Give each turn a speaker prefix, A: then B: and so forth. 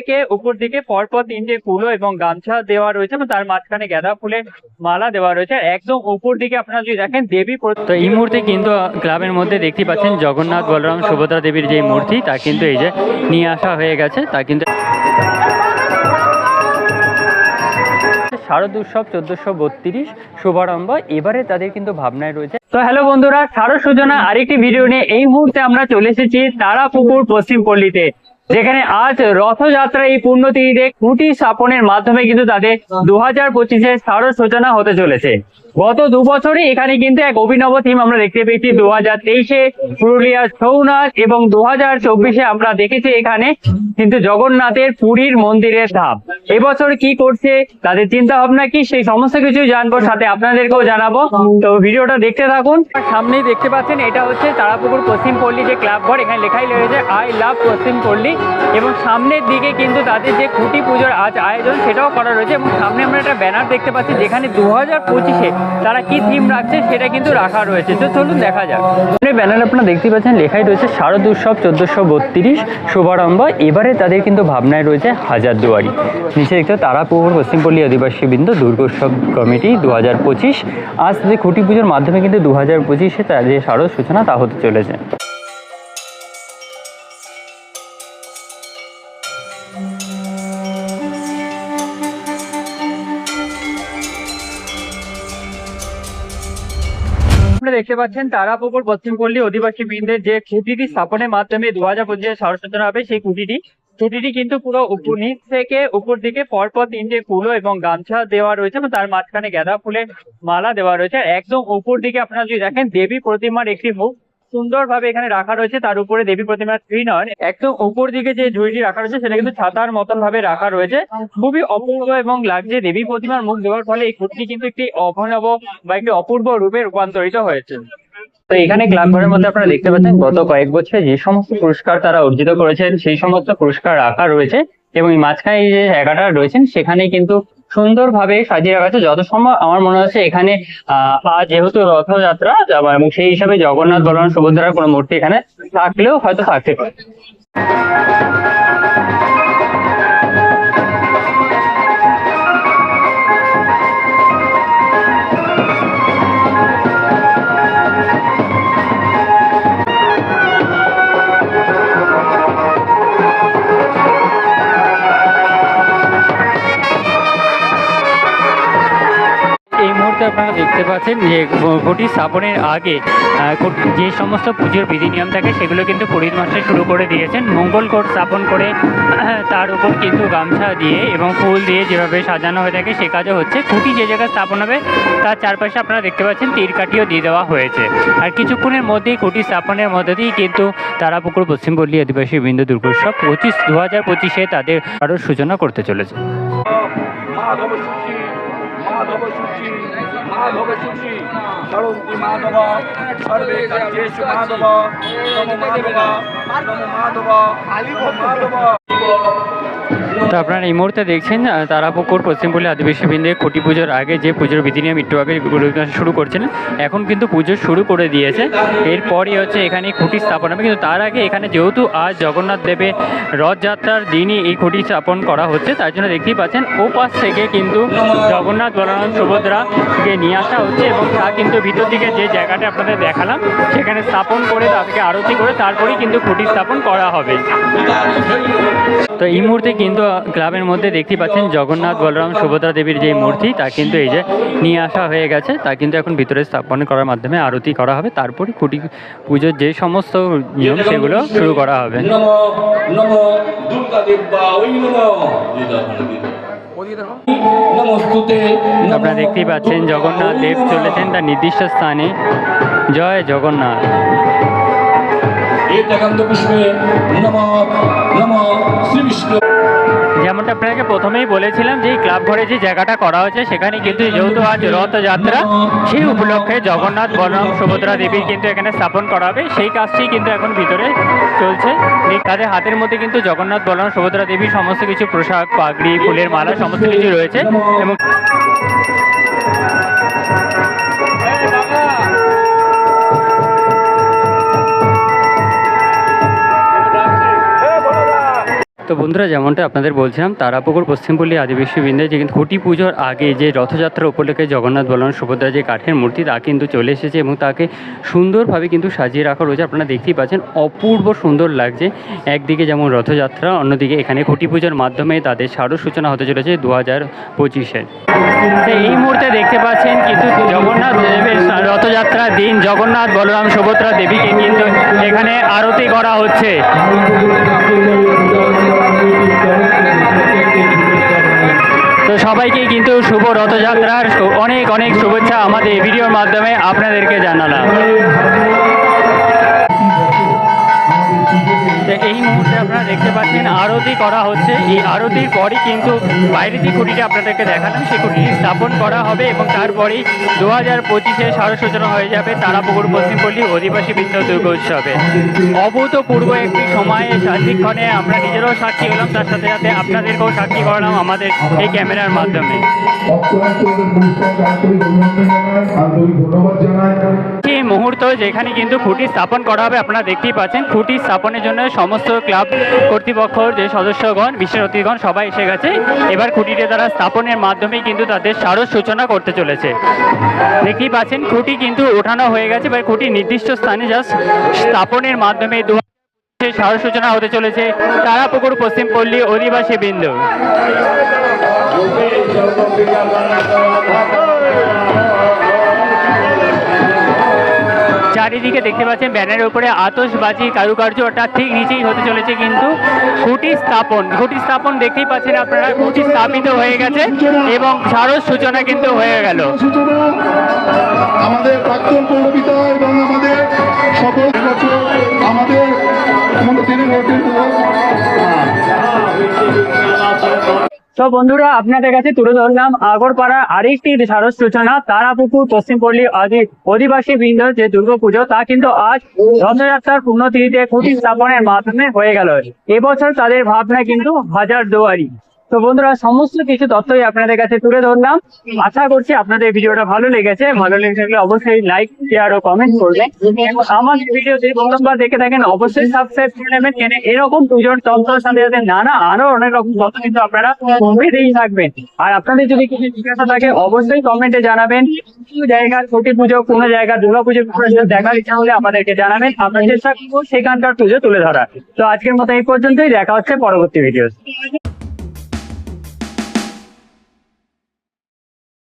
A: থেকে উপর দিকে পরপর তিনটে কুলো এবং গামছা দেওয়া রয়েছে এবং তার মাঝখানে গাঁদা ফুলের মালা দেওয়া রয়েছে। একদম উপর দিকে আপনারা যদি দেখেন দেবী
B: তো এই মুহূর্তে কিন্তু ক্লাবের মধ্যে দেখতে পাচ্ছেন জগন্নাথ বলরাম সুভদ্রা দেবীর যে মূর্তি তা কিন্তু এই যে নিয়ে আসা হয়ে গেছে তা কিন্তু শারদ উৎসব চোদ্দশো বত্রিশ শুভারম্ভ এবারে তাদের কিন্তু ভাবনায় রয়েছে।
A: তো হ্যালো বন্ধুরা সারো সূচনা আরেকটি ভিডিও নিয়ে এই মুহূর্তে আমরা চলে এসেছি তারাপুকুর পশ্চিম পল্লীতে যেখানে আজ রথযাত্রা এই পুণ্যতিথিতে খুঁটি স্থাপনের মাধ্যমে কিন্তু তাদের দু হাজার পঁচিশের সারো সূচনা হতে চলেছে। গত দু বছরে এখানে কিন্তু এক অভিনব থিম আমরা দেখতে পেয়েছি। দু হাজার তেইশে পুরুলিয়ার ছৌ নাচ এবং দু হাজার চব্বিশে আমরা দেখেছি এখানে কিন্তু জগন্নাথের পুরীর মন্দিরের ধাপ এবছর কি করছে, তাদের চিন্তা ভাবনা কি, সেই সমস্ত কিছু জানব, সাথে আপনাদেরকেও জানাব। তো ভিডিওটা দেখতে থাকুন। সামনেই দেখতে পাচ্ছেন, এটা হচ্ছে তারাপুকুর পশ্চিম পল্লী যে ক্লাব ঘর, এখানে লেখাই রয়েছে আই লাভ পশ্চিম পল্লী। এবং সামনের দিকে কিন্তু তাদের যে খুঁটি পুজোর আজ আয়োজন, সেটাও করা রয়েছে। এবং সামনে আমরা একটা ব্যানার দেখতে পাচ্ছি, যেখানে দু হাজার পঁচিশে তারা কি থিম রাখছে সেটা কিন্তু রাখা রয়েছে। তো চলুন দেখা যাক। ব্যানার আপনারা দেখতে পাচ্ছেন লেখাই রয়েছে, শারদ উৎসব চোদ্দশো বত্রিশ, শুভারম্ভ। এবারে তাদের কিন্তু ভাবনায় রয়েছে হাজার দুয়ারি নিচে দেখতে তারাপুকুর পশ্চিমপল্লী আদিবাসী বৃন্দ দুর্গোৎসব কমিটি দু হাজার পঁচিশ। আজ যে খুঁটি পুজোর মাধ্যমে কিন্তু দু হাজার পঁচিশে তার যে শারদ সূচনা তা হতে চলেছে। দেখতে পাচ্ছেন তারাপুকুর পশ্চিমপল্লী অধিবাসী বৃন্দের যে খুঁটিটি স্থাপনের মাধ্যমে দু হাজার পঁচিশে সরস্বতনা হবে, সেই খুঁটিটি। খুঁটিটি কিন্তু পুরো নিচ থেকে উপর দিকে পরপর তিনটে কুলো এবং গামছা দেওয়া রয়েছে এবং তার মাঝখানে গাঁদা ফুলের মালা দেওয়া রয়েছে। একদম উপর দিকে আপনারা যদি দেখেন দেবী প্রতিমার একটি মুখ সুন্দরভাবে এখানে রাখা রয়েছে, তার উপরে দেবী প্রতিমার হয় একদম উপর দিকে যে ঝুড়িটি রাখা রয়েছে, সেটা কিন্তু ছাতার মতন ভাবে রাখা রয়েছে। খুবই অপূর্ব এবং লাগছে, দেবী প্রতিমার মুখ দেওয়ার ফলে এই খুঁটিটি কিন্তু একটি অভিনব বা একটি অপূর্ব রূপে রূপান্তরিত হয়েছে। তো এখানে ক্লাব ঘরের মধ্যে আপনারা দেখতে পাচ্ছেন, গত কয়েক বছরে যে সমস্ত পুরস্কার তারা অর্জিত করেছেন, সেই সমস্ত পুরস্কার রাখা রয়েছে এবং মাঝখানে যে জায়গাটা রয়েছেন, সেখানে কিন্তু সুন্দরভাবে সাজিয়ে রাখা আছে যত সম্ভব আমার মনে হচ্ছে এখানে, আহ যেহেতু রথযাত্রা এবং সেই হিসাবে জগন্নাথ, বলরাম, সুভদ্রার কোনো মূর্তি এখানে থাকলেও হয়তো থাকতে পারে। পাচ্ছেন যে ঘটি স্থাপনের আগে যে সমস্ত পুজোর বিধি নিয়ম থাকে সেগুলো কিন্তু পুরীর মাসে শুরু করে দিয়েছেন। মঙ্গল কোট স্থাপন করে তার উপর কিন্তু গামছা দিয়ে এবং ফুল দিয়ে যেভাবে সাজানো হয়ে থাকে সে কাজও হচ্ছে। খুঁটি যে জায়গায় স্থাপন হবে, তার চারপাশে আপনারা দেখতে পাচ্ছেন তীর কাঠিও দিয়ে দেওয়া হয়েছে। আর কিছুক্ষণের মধ্যেই খুঁটি স্থাপনের মধ্যে দিয়েই কিন্তু তারাপুকুর পশ্চিমপল্লী আদিবাসী বিন্দু দুর্গোৎসব পঁচিশ দু হাজার পঁচিশে তাদের আরও সূচনা করতে চলেছে।
C: মাধব সূচি মাধব সূচি মাধব সুখী সরন্তি মাধব সর্বে কার্যেশু মাধব নমো মাধব নমো মাধব নমো মাধব।
B: তো আপনারা এই মুহূর্তে দেখছেন তারাপুকুর পশ্চিমপল্লী আদিবাসী বৃন্দে খুঁটি পুজোর আগে যে পুজোর বিধিনিয়ম একটু আগে শুরু করছেন, এখন কিন্তু পুজো শুরু করে দিয়েছে। এরপরই হচ্ছে এখানে খুঁটি স্থাপন হবে, কিন্তু তার আগে এখানে যেহেতু আজ জগন্নাথ দেবের রথযাত্রার দিনই এই খুঁটি স্থাপন করা হচ্ছে, তার জন্য দেখতেই পাচ্ছেন ও পাশ থেকে কিন্তু জগন্নাথ বলরাম সুভদ্রাকে নিয়ে আসা হচ্ছে এবং তা কিন্তু ভিতর দিকে যে জায়গাটা আপনাদের দেখালাম, সেখানে স্থাপন করে তাদেরকে আরতি করে তারপরেই কিন্তু খুঁটি স্থাপন করা হবে। তো এই মুহূর্তে কিন্তু ক্লাবের মধ্যে দেখতে পাচ্ছেন জগন্নাথ বলরাম সুভদ্রা দেবীর যে মূর্তি, তা কিন্তু এই যে নিয়ে আসা হয়ে গেছে, তা কিন্তু এখন ভিতরে স্থাপন করার মাধ্যমে আরতি করা হবে। তারপরে খুঁটি পুজোর যে সমস্ত নিয়ম, সেগুলো শুরু করা হবে। আপনারা দেখতেই পাচ্ছেন জগন্নাথ দেব চলেছেন তার নির্দিষ্ট স্থানে। জয় জগন্নাথ।
C: একান্ত পুষ্পে নমো নমো শ্রী বিষ্ণু।
B: যেমনটা আপনাকে প্রথমেই বলেছিলাম যে ক্লাব ঘরে যে জায়গাটা করা হয়েছে, সেখানে কিন্তু যেহেতু আজ রথযাত্রা, সেই উপলক্ষে জগন্নাথ, বলরাম, সুভদ্রা দেবীর কিন্তু এখানে স্থাপন করা হবে। সেই কাজটি কিন্তু এখন ভিতরে চলছে। তাদের হাতের মধ্যে কিন্তু জগন্নাথ, বলরাম, সুভদ্রা দেবীর সমস্ত কিছু পোশাক, পাগড়ি, ফুলের মালা, সমস্ত কিছু রয়েছে এবং তো
A: বন্ধুরা, যেমনটা আপনাদের বলছিলাম, তারাপুকুর, পশ্চিমপল্লী আদিবাসী বৃন্দে যে কিন্তু খুঁটি পুজোর আগে যে রথযাত্রা উপলক্ষে জগন্নাথ বলরাম সুভদ্রা যে কাঠের মূর্তি, তা কিন্তু চলে এসেছে এবং তাকে সুন্দরভাবে কিন্তু সাজিয়ে রাখা রয়েছে। আপনারা দেখতেই পাচ্ছেন, অপূর্ব সুন্দর লাগছে। একদিকে যেমন রথযাত্রা, অন্যদিকে এখানে খুঁটি পুজোর মাধ্যমে তাদের স্মারক সূচনা হতে চলেছে দু হাজার পঁচিশে এই মুহূর্তে দেখতে পাচ্ছেন কিন্তু জগন্নাথ দেবের রথযাত্রার দিন, জগন্নাথ বলরাম সুভদ্রা দেবীকে কিন্তু এখানে আরতি করা হচ্ছে। তো সবাইকে কিন্তু শুভ রথযাত্রার অনেক অনেক শুভেচ্ছা আমাদের ভিডিওর মাধ্যমে আপনাদেরকে জানালাম। তো এই মুহূর্তে আপনারা দেখতে পাচ্ছেন আরতি করা হচ্ছে। এই আরতির পরই কিন্তু বাইরে যে খুঁটিটা আপনাদেরকে দেখালাম সেই খুঁটিটি স্থাপন করা হবে এবং তারপরেই দু হাজার পঁচিশে সূচনা হয়ে যাবে তারাপুকুর পশ্চিমপল্লী অধিবাসী বৃন্দ দুর্গা উৎসবে অভূতপূর্ব একটি সময়ে সাক্ষীক্ষণে আমরা নিজেরাও সাক্ষী হলাম তার সাথে সাথে আপনাদেরকেও সাক্ষী করালাম আমাদের এই ক্যামেরার মাধ্যমে। মুহূর্ত যেখানে কিন্তু খুঁটি স্থাপন করা হবে, আপনারা দেখতেই পাচ্ছেন। খুঁটি স্থাপনের জন্য সমস্ত ক্লাব কর্তৃপক্ষ, যে সদস্যগণ বিশেষ অতিথিগণ, সবাই এসে গেছে। এবার খুঁটিতে তারা স্থাপনের মাধ্যমে কিন্তু তাদের সারস সূচনা করতে চলেছে। দেখতেই পাচ্ছেন, খুঁটি কিন্তু ওঠানো হয়ে গেছে। এবার খুঁটি নির্দিষ্ট স্থানে জাস্ট স্থাপনের মাধ্যমে দু সারস সূচনা হতে চলেছে। তারাপুকুর, পশ্চিমপল্লী, অধিবাসী বিন্দু। চারিদিকে দেখতে পাচ্ছেন ব্যানারের উপরে আতশবাজি কারুকার্য ওটা ঠিক নিচেই হতে চলেছে কিন্তু খুঁটি স্থাপন। খুঁটি স্থাপন দেখতেই পাচ্ছেন আপনারা, খুঁটি স্থাপিত হয়ে গেছে এবং সারস সূচনা কিন্তু হয়ে গেল।
B: আমাদের প্রাক্তন এবং আমাদের সকল আমাদের
D: তো বন্ধুরা, আপনাদের কাছে তুলে ধরলাম আগরপাড়া আরেকটি সারস সূচনা, তারাপুকুর, পশ্চিমপল্লী আদি অধিবাসী বৃন্দ যে দুর্গাপুজো, তা কিন্তু আজ রথযাত্রার পূর্ণতিতে খুঁটি স্থাপনের মাধ্যমে হয়ে গেল। এবছর তাদের ভাবনা কিন্তু হাজার দুয়ারি। তো বন্ধুরা, সমস্ত কিছু তথ্যই আপনাদের কাছে তুলে ধরলাম। আশা করছি আপনাদের ভিডিওটা ভালো লেগেছে। ভালো লেগে থাকলে অবশ্যই লাইক শেয়ার ও কমেন্ট করবেন। এবং আমাদের ভিডিও যদি প্রথমবার দেখে থাকেন, অবশ্যই সাবস্ক্রাইব করে নেবেন। কেন এরকম পুজোর তন্ত্রের সাথে সাথে নানা আরও অনেক রকম তথ্য কিন্তু আপনারা পেতেই থাকবেন। আর আপনাদের যদি কিছু জিজ্ঞাসা থাকে, অবশ্যই কমেন্টে জানাবেন। কোনো জায়গার ছুটি পুজো, কোনো জায়গার দুর্গা পুজো দেখার ইচ্ছা হলে আমাদেরকে জানাবেন। আমরা চেষ্টা করব সেখানকার পুজো তুলে ধরার। তো আজকের মতো এই পর্যন্তই। দেখা হচ্ছে পরবর্তী ভিডিও